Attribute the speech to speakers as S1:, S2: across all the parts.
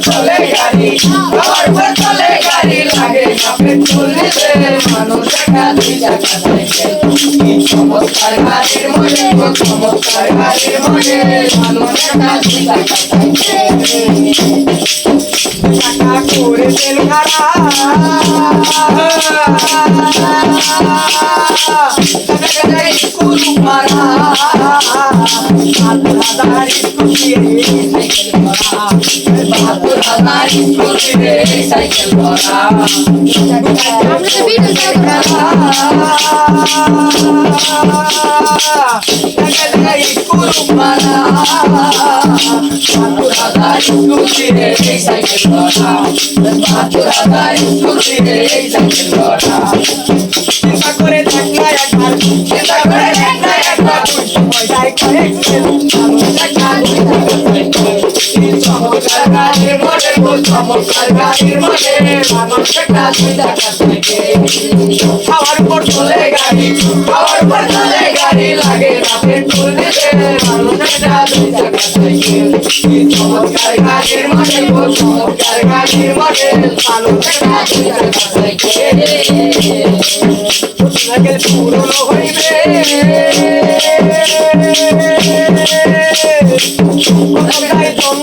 S1: চলে গাড়ি আমার উপর চলে গাড়ি লাগে না পেট্রোল মানুষ টাকা দুই টাকা চাইছে চমৎকার গাড়ির মডেল চমৎকার গাড়ির মডেল মানুষ টাকা দুই টাকা চাইছে করে তেল খারা ಕನಕದಾರಿ ಕೂಲು ಮರ ಮಾತುರದಾರಿ ಕುಶಿಯೇ ಸೈಕಲ್ ಮರ ಮಾತುರದಾರಿ ಕುಶಿಯೇ ಸೈಕಲ್ ಮರ ಕನಕದಾರಿ ಕೂಲು ಮರ ಮಾತುರದಾರಿ ಕುಶಿಯೇ ಸೈಕಲ್ ಮರ ಮಾತುರದಾರಿ ಕುಶಿಯೇ ಸೈಕಲ್ ಮರ খাওয়ার পর চলে গাড়ি খাওয়ার পর চলে গাড়ি লাগে টাকা থেকে চমৎকার গাড়ির মডেল চমৎকার গাড়ির সাইকেল পুরনো হইবে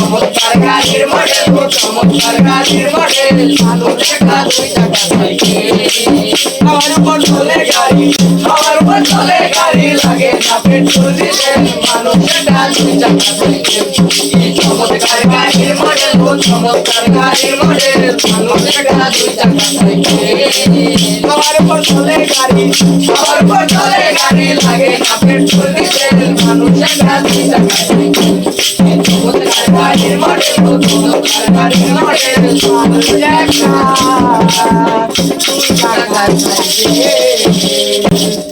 S1: চমৎকার গাড়ির মডেল চমৎকার গাড়ির মডেল সাইকেল চলে গাড়ি উপর চলে গাড়ি লাগে না পেট্রোল দিতে মানুষের চমৎকার গাড়ির মডেল গাড়ির মডেল, মানুষের সাইকেল